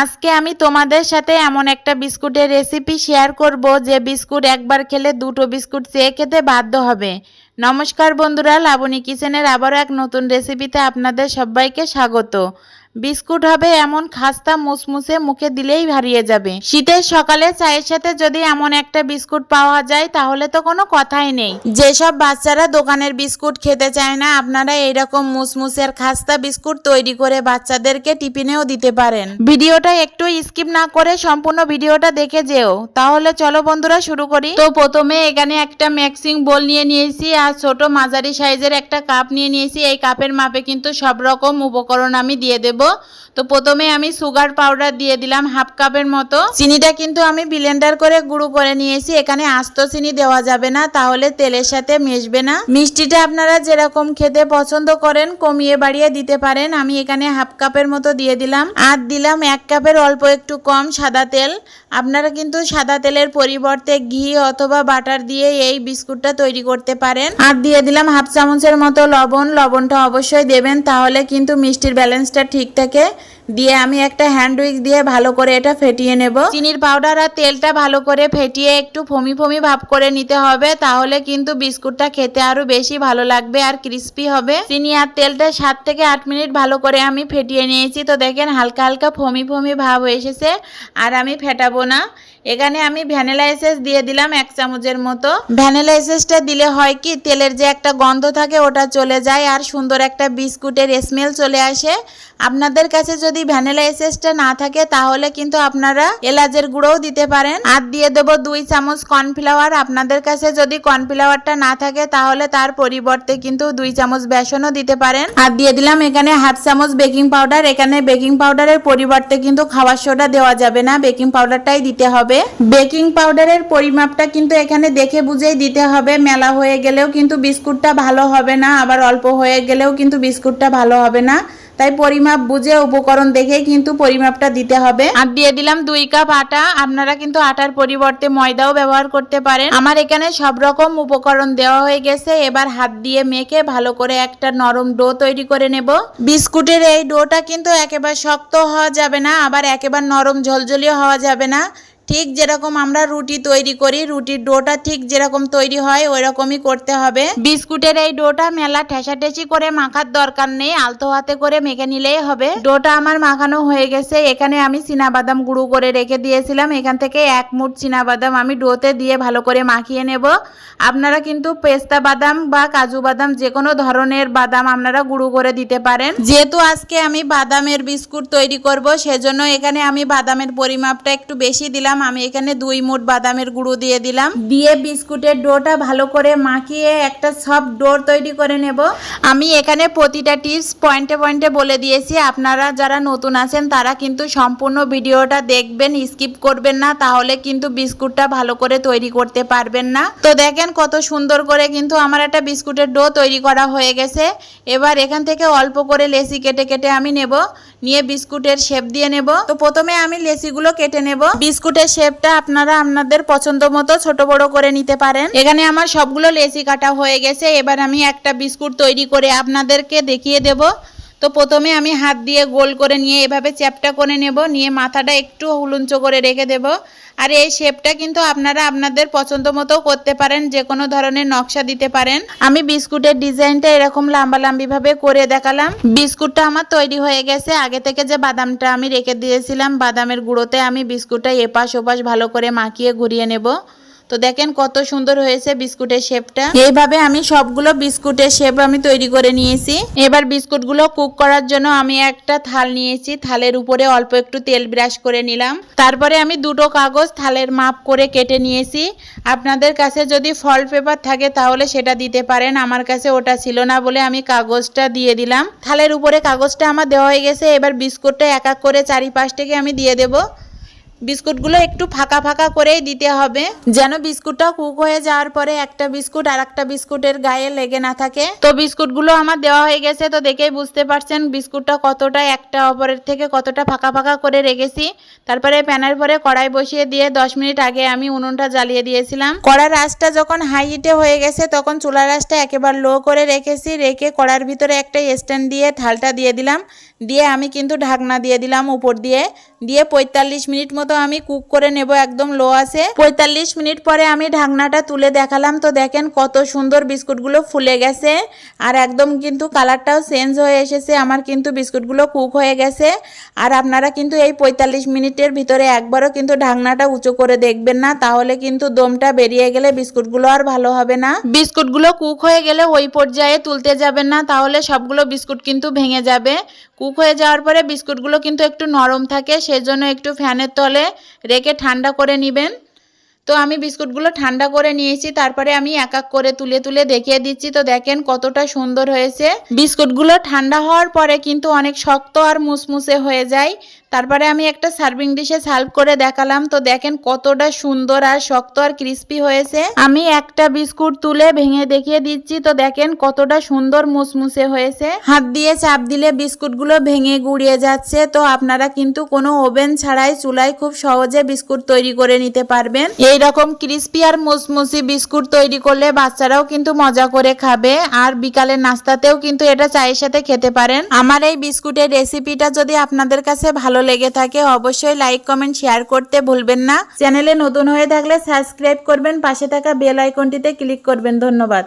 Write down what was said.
আজকে আমি তোমাদের সাথে এমন একটা বিস্কুটের রেসিপি শেয়ার করব যে বিস্কুট একবার খেলে দুটো বিস্কুট চেয়ে খেতে বাধ্য হবে। নমস্কার বন্ধুরা, লাবণী কিচেনের আবারও এক নতুন রেসিপিতে আপনাদের সবাইকে স্বাগত। বিস্কুট হবে এমন খাস্তা মুসমুসে মুখে দিলেই হারিয়ে যাবে। শীতের সকালে চায়ের সাথে যদি এমন একটা বিস্কুট পাওয়া যায়, তাহলে তো কোনো কথাই নেই। যেসব বাচ্চারা দোকানের বিস্কুট খেতে চায় না, আপনারা এইরকম মুসমুসের খাস্তা বিস্কুট তৈরি করে বাচ্চাদেরকে টিফিনেও দিতে পারেন। ভিডিওটা একটু স্কিপ না করে সম্পূর্ণ ভিডিওটা দেখে যেও। তাহলে চলো বন্ধুরা শুরু করি। তো প্রথমে এখানে একটা ম্যাক্সিং বোল নিয়ে নিয়েছি আর ছোট মাঝারি সাইজের একটা কাপ নিয়ে নিয়েছি। এই কাপের মাপে কিন্তু সব রকম উপকরণ আমি দিয়ে দেব। তো প্রথমে আমি সুগার পাউডার দিয়ে দিলাম হাফ কাপের মতো। চিনিটা কিন্তু আমি ব্লেন্ডার করে গুঁড়ো করে নিয়েছি। এখানে আস্ত চিনি দেওয়া যাবে না, তাহলে তেলের সাথে মিশবে না। মিষ্টিটা আপনারা যেরকম খেতে পছন্দ করেন, কমিয়ে বাড়িয়ে দিতে পারেন। আমি এখানে হাফ কাপের মতো দিয়ে দিলাম। আর দিলাম এক কাপের অল্প একটু কম সাদা তেল। আপনারা কিন্তু সাদা তেলের পরিবর্তে ঘি অথবা বাটার দিয়ে এই বিস্কুটটা তৈরি করতে পারেন। আর দিয়ে দিলাম হাফ চামচের মতো লবণ। লবণটা অবশ্যই দেবেন, তাহলে কিন্তু মিষ্টির ব্যালেন্সটা ঠিক থাকে দিয়ে আমি একটা হ্যান্ড উইক দিয়ে ভালো করে এটা ফেটিয়ে নেব। চিনির পাউডার আর তেলটা ভালো করে ফেটিয়ে একটু ফমি ফমি ভাব করে নিতে হবে, তাহলে কিন্তু বিস্কুটটা খেতে আরও বেশি ভালো লাগবে আর ক্রিস্পি হবে। চিনি আর তেলটা সাত থেকে আট মিনিট ভালো করে আমি ফেটিয়ে নিয়েছি, তো দেখেন হালকা হালকা ফমি ফমি ভাব এসেছে, আর আমি ফেটাবো না। এখানে আমি ভ্যানিলা এসেস দিয়ে দিলাম এক চামচের মতো। ভ্যানিলা এসেসটা দিলে হয় কি, তেলের যে একটা গন্ধ থাকে ওটা চলে যায়, আর সুন্দর একটা বিস্কুটের স্মেল চলে আসে। আপনাদের কাছে যদি ভ্যানিলা এসেসটা না থাকে, তাহলে কিন্তু আপনারা এলাচের গুঁড়োও দিতে পারেন। আর দিয়ে দেবো দুই চামচ কর্নফ্লাওয়ার। আপনাদের কাছে যদি কর্নফ্লাওয়ারটা না থাকে, তাহলে তার পরিবর্তে কিন্তু দুই চামচ বেসনও দিতে পারেন। আর দিয়ে দিলাম এখানে হাফ চামচ বেকিং পাউডার। এখানে বেকিং পাউডারের পরিবর্তে কিন্তু খাবার সোডা দেওয়া যাবে না। বেকিং পাউডারটাই দিতে হবে। বেকিং পাউডারের পরিমাপটা কিন্তু এখানে দেখে বুঝেই দিতে হবে। মেলা হয়ে গেলেও কিন্তু বিস্কুটটা ভালো হবে না। আবার অল্প হয়ে গেলেও কিন্তু বিস্কুটটা ভালো হবে না। তাই পরিমাপ বুঝে উপকরণ দেখেই কিন্তু পরিমাপটা দিতে হবে। আর দিয়ে দিলাম দুই কাপ আটা। আপনারা কিন্তু আটার পরিবর্তে ময়দাও ব্যবহার করতে পারেন। আমার এখানে সব রকম উপকরণ দেওয়া হয়ে গেছে। এবার হাত দিয়ে মেখে ভালো করে একটা নরম ডো তৈরি করে নেব। বিস্কুটের এই ডোটা কিন্তু একেবারে শক্ত হওয়া যাবে না, আবার একেবারে নরম ঝলঝলিও হওয়া যাবে না। ঠিক যেরকম আমরা রুটি তৈরি করি, রুটির ডোটা ঠিক যেরকম তৈরি হয় ওই রকমই করতে হবে। বিস্কুটের এই ডোটা মেলা ঠেসাঠেসি করে মাখার দরকার নেই, আলতো হাতে করে মেখে নিলেই হবে। ডোটা আমার মাখানো হয়ে গেছে, এখানে আমি বাদাম গুঁড়ো করে রেখে দিয়েছিলাম, এখান থেকে এক মুঠ বাদাম আমি ডোতে দিয়ে ভালো করে মাখিয়ে নেব। আপনারা কিন্তু পেস্তা বাদাম বা কাজু বাদাম যে কোনো ধরনের বাদাম আপনারা গুঁড়ো করে দিতে পারেন। যেহেতু আজকে আমি বাদামের বিস্কুট তৈরি করব, সেজন্য এখানে আমি বাদামের পরিমাপটা একটু বেশি দিলাম। আমি এখানে দুই মুঠ বাদামের গুঁড়ো দিয়ে দিলাম। দিয়ে বিস্কুটের ডোটা ভালো করে মাখিয়ে একটা সফট ডোর তৈরি করে নেব। আমি এখানে প্রতিটা টিপস পয়েন্টে পয়েন্টে বলে দিয়েছি। আপনারা যারা নতুন আছেন তারা কিন্তু সম্পূর্ণ ভিডিওটা দেখবেন স্কিপ করবেন না তাহলে কিন্তু বিস্কুটটা ভালো করে তৈরি করতে পারবেন না। তো দেখেন কত সুন্দর করে কিন্তু আমার একটা বিস্কুটের ডো তৈরি করা হয়ে গেছে। এবার এখান থেকে অল্প করে লেসি কেটে কেটে আমি নেব। নিয়ে বিস্কুটের শেপ দিয়ে নেব। তো প্রথমে আমি লেসিগুলো কেটে নেব। বিস্কুটের শেপটা আপনারা আপনাদের পছন্দ মতো ছোট বড় করে নিতে পারেন। এখানে আমার সবগুলো লেসি কাটা হয়ে গেছে। এবার আমি একটা বিস্কুট তৈরি করে আপনাদেরকে দেখিয়ে দেব। তো প্রথমে আমি হাত দিয়ে গোল করে নিয়ে এভাবে চ্যাপটা করে নেব, নিয়ে মাথাটা একটু হুলুঞ্চ করে রেখে দেব। আর এই শেপটা কিন্তু আপনারা আপনাদের পছন্দ মতো করতে পারেন, যে কোনো ধরনের নকশা দিতে পারেন। আমি বিস্কুটের ডিজাইনটা এরকম লাম্বা লাম্বি ভাবে করে দেখালাম। বিস্কুটটা আমার তৈরি হয়ে গেছে। আগে থেকে যে বাদামটা আমি রেখে দিয়েছিলাম, বাদামের গুঁড়োতে আমি বিস্কুটটা এপাশ ওপাশ ভালো করে মাখিয়ে ঘুরিয়ে নেব। তো দেখেন কত সুন্দর হয়েছে বিস্কুটের শেপটা। এইভাবে আমি সবগুলো বিস্কুটের শেপ আমি তৈরি করে নিয়েছি। এবার বিস্কুটগুলো কুক করার জন্য আমি একটা থাল নিয়েছি। থালের উপরে অল্প একটু তেল ব্রাশ করে নিলাম। তারপরে আমি দুটো কাগজ থালের মাপ করে কেটে নিয়েছি। আপনাদের কাছে যদি ফল পেপার থাকে তাহলে সেটা দিতে পারেন। আমার কাছে ওটা ছিল না বলে আমি কাগজটা দিয়ে দিলাম। থালের উপরে কাগজটা আমার দেওয়া হয়ে গেছে। এবার বিস্কুটটা এক এক করে চারিপাশ থেকে আমি দিয়ে দেবো। বিস্কুটগুলো একটু ফাঁকা ফাঁকা করেই দিতে হবে। যেন বিস্কুটটা কুক হয়ে যাওয়ার পরে একটা বিস্কুট আর একটা বিস্কুটের গায়ে লেগে না থাকে। তো বিস্কুটগুলো আমার দেওয়া হয়ে গেছে, তো দেখেই বুঝতে পারছেন বিস্কুটটা কতটা একটা অপরের থেকে কতটা ফাঁকা ফাঁকা করে রেখেছি। তারপরে প্যানের পরে কড়াই বসিয়ে দিয়ে দশ মিনিট আগে আমি উনুনটা জ্বালিয়ে দিয়েছিলাম। কড়ার আঁচটা যখন হাই হিটে হয়ে গেছে, তখন চুলার আঁচটা একেবারে লো করে রেখেছি, রেখে কড়ার ভিতরে একটা স্ট্যান্ড দিয়ে থালটা দিয়ে দিলাম। দিয়ে আমি কিন্তু ঢাকনা দিয়ে দিলাম উপর দিয়ে। দিয়ে পঁয়তাল্লিশ মিনিট মতো আমি কুক করে নেব একদম লো আছে। পঁয়তাল্লিশ মিনিট পরে আমি ঢাকনাটা তুলে দেখালাম। তো দেখেন কত সুন্দর বিস্কুটগুলো ফুলে গেছে। আর একদম কিন্তু কালারটাও চেঞ্জ হয়ে এসেছে। আমার কিন্তু বিস্কুটগুলো কুক হয়ে গেছে। আর আপনারা কিন্তু এই পঁয়তাল্লিশ মিনিটের ভিতরে একবারও কিন্তু ঢাকনাটা উঁচু করে দেখবেন না। তাহলে কিন্তু দমটা বেরিয়ে গেলে বিস্কুটগুলো আর ভালো হবে না। বিস্কুটগুলো কুক হয়ে গেলে ওই পর্যায়ে তুলতে যাবেন না। তাহলে সবগুলো বিস্কুট কিন্তু ভেঙে যাবে। কুক হয়ে যাওয়ার পরে বিস্কুটগুলো কিন্তু একটু নরম থাকে, সেজন্য একটু ফ্যানের তলে রেখে ঠান্ডা করে নেবেন। তো আমি বিস্কুটগুলো ঠান্ডা করে নিয়েছি, তারপরে আমি এক এক করে তুলে তুলে দেখিয়ে দিচ্ছি। তো দেখেন কতটা সুন্দর হয়েছে। বিস্কুটগুলো ঠান্ডা হওয়ার পরে কিন্তু অনেক শক্ত আর মুসমুসে হয়ে যায়। তারপরে আমি একটা সার্ভিং ডিশে সার্ভ করে দেখালাম। তো দেখেন কতটা সুন্দর আর শক্ত আর ক্রিস্পি হয়েছে। আমি একটা বিস্কুট তুলে ভেঙে দেখিয়ে দিচ্ছি। তো দেখেন কতটা সুন্দর মুসমুসে হয়েছে। হাত দিয়ে চাপ দিলে বিস্কুটগুলো ভেঙে গুড়িয়ে যাচ্ছে। তো আপনারা কিন্তু কোনো ওভেন ছাড়াই চুলায় খুব সহজে বিস্কুট তৈরি করে নিতে পারবেন। এই রকম ক্রিস্পি আর মুসমুসি বিস্কুট তৈরি করলে বাচ্চারাও কিন্তু মজা করে খাবে। আর বিকালের নাস্তাতেও কিন্তু এটা চায়ের সাথে খেতে পারেন। আমার এই বিস্কুটের রেসিপিটা যদি আপনাদের কাছে ভালো লেগে থাকে, অবশ্যই লাইক কমেন্ট শেয়ার করতে ভুলবেন না। চ্যানেলে নতুন হয়ে থাকলে সাবস্ক্রাইব করবেন, পাশে থাকা বেল আইকনটিতে ক্লিক করবেন। ধন্যবাদ।